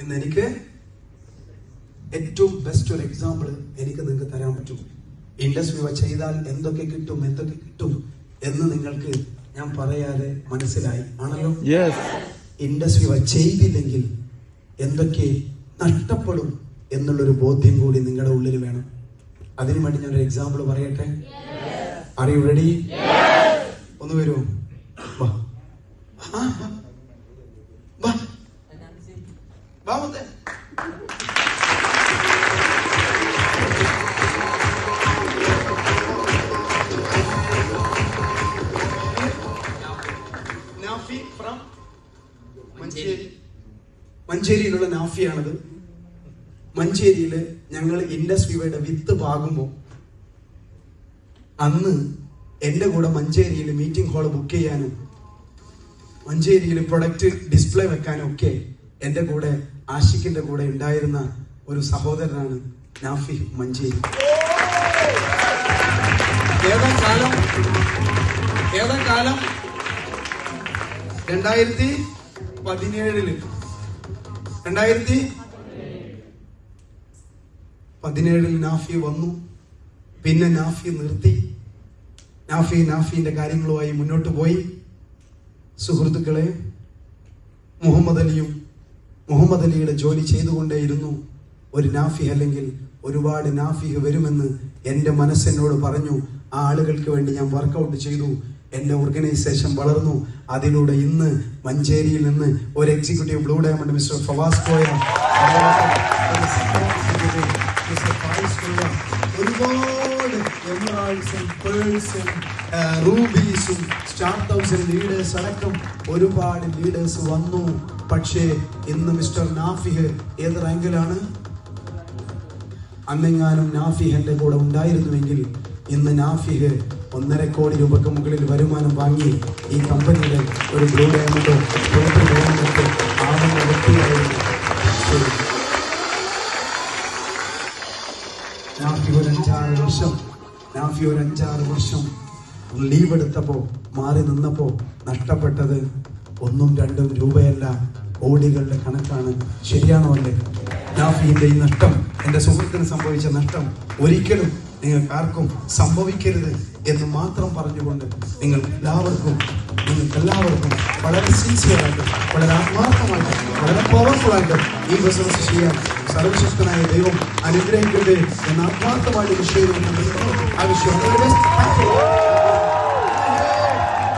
ഇന്ന് എനിക്ക് ഏറ്റവും ബെസ്റ്റ് ഒരു എക്സാമ്പിൾ എനിക്ക് നിങ്ങൾക്ക് തരാൻ പറ്റും. ഇൻഡസ്ട്രി ചെയ്താൽ എന്തൊക്കെ കിട്ടും എന്തൊക്കെ കിട്ടും എന്ന് നിങ്ങൾക്ക് ഞാൻ പറയാതെ മനസ്സിലായി. ആണല്ലോ. ഇൻഡസ്ട്രി ചെയ്തില്ലെങ്കിൽ എന്തൊക്കെ നഷ്ടപ്പെടും എന്നുള്ളൊരു ബോധ്യം കൂടി നിങ്ങളുടെ ഉള്ളിൽ വേണം. അതിനു വേണ്ടി ഞാൻ ഒരു എക്സാമ്പിൾ പറയട്ടെ ആർ യു റെഡി ഒന്ന് വരുമോ വാ de. നാഫി ഫ്രം മഞ്ചേരി മഞ്ചേരിയിലുള്ള നാഫിയാണത് മഞ്ചേരിയിൽ ഞങ്ങൾ ഇൻഡസ്ട്രിയുടെ വിത്ത് പാകുമ്പോൾ അന്ന് എന്റെ കൂടെ മഞ്ചേരിയിൽ മീറ്റിംഗ് ഹാൾ ബുക്ക് ചെയ്യാനും മഞ്ചേരിയിൽ പ്രൊഡക്റ്റ് ഡിസ്പ്ലേ വെക്കാനും ഒക്കെ എന്റെ കൂടെ ആഷിഖിന്റെ കൂടെ ഉണ്ടായിരുന്ന ഒരു സഹോദരനാണ് നാഫി മഞ്ചേരി. ഏതാ കാലം കാലം രണ്ടായിരത്തി പതിനേഴിൽ. രണ്ടായിരത്തി പതിനേഴിൽ നാഫി വന്നു. പിന്നെ നാഫി നിർത്തി. നാഫി നാഫിന്റെ കാര്യങ്ങളുമായി മുന്നോട്ട് പോയി. സുഹൃത്തുക്കളെ മുഹമ്മദ് അലിയും മുഹമ്മദ് അലിയുടെ ജോലി ചെയ്തുകൊണ്ടേയിരുന്നു ഒരു നാഫി അല്ലെങ്കിൽ ഒരുപാട് നാഫിഹ് വരുമെന്ന് എന്റെ മനസ്സെന്നോട് പറഞ്ഞു. ആ ആളുകൾക്ക് വേണ്ടി ഞാൻ വർക്കൗട്ട് ചെയ്തു. എന്റെ ഓർഗനൈസേഷൻ വളർന്നു. അതിലൂടെ ഇന്ന് മഞ്ചേരിയിൽ നിന്ന് ഒരു executive blue diamond mister Fawaz Koya. Mister ഒരുപാട് എമറാൾസും പേഴ്സും റൂബീസും സ്റ്റാർട്ട് ഹൗസിൽ ലീഡേഴ്സ് അടക്കം ഒരുപാട് ലീഡേഴ്സ് വന്നു. പക്ഷേ ഇന്ന് മിസ്റ്റർ നാഫിഹ് ഏത് റാങ്കിലാണ്? അന്നെങ്ങാനും നാഫിഹ് എന്റെ കൂടെ ഉണ്ടായിരുന്നുവെങ്കിൽ ഇന്ന് നാഫിഹ് ഒന്നര കോടി രൂപക്ക് മുകളിൽ വരുമാനം വാങ്ങി ഈ കമ്പനിയുടെ ഒരു ബ്ലൂ ഡയമണ്ടോ ആവുന്ന വ്യക്തിയായിരുന്നു നാഫി ഒരു അഞ്ചാറ് വർഷം നാഫി ഒരു അഞ്ചാറ് വർഷം ലീവ് എടുത്തപ്പോ മാറി നിന്നപ്പോ നഷ്ടപ്പെട്ടത് ഒന്നും രണ്ടും രൂപയല്ല. കോടികളുടെ കണക്കാണ്. ശരിയാണോ അല്ലേ? നാഫിന്റെ ഈ നഷ്ടം എന്റെ സുഹൃത്തിന് സംഭവിച്ച നഷ്ടം ഒരിക്കലും നിങ്ങൾക്ക് ആർക്കും സംഭവിക്കരുത് എന്ന് മാത്രം പറഞ്ഞുകൊണ്ട് നിങ്ങൾ എല്ലാവർക്കും നിങ്ങൾക്ക് എല്ലാവർക്കും വളരെ സിൻസിയറായിട്ട് വളരെ ആത്മാർത്ഥമായിട്ട് പവർഫുൾ ഈ ബിസിനസ് ചെയ്യാൻ സർവശക്തനായ ദൈവം അനുഗ്രഹിക്കട്ടെ എന്ന് ആത്മാർത്ഥമായിട്ട് വിഷയം ആ വിഷയം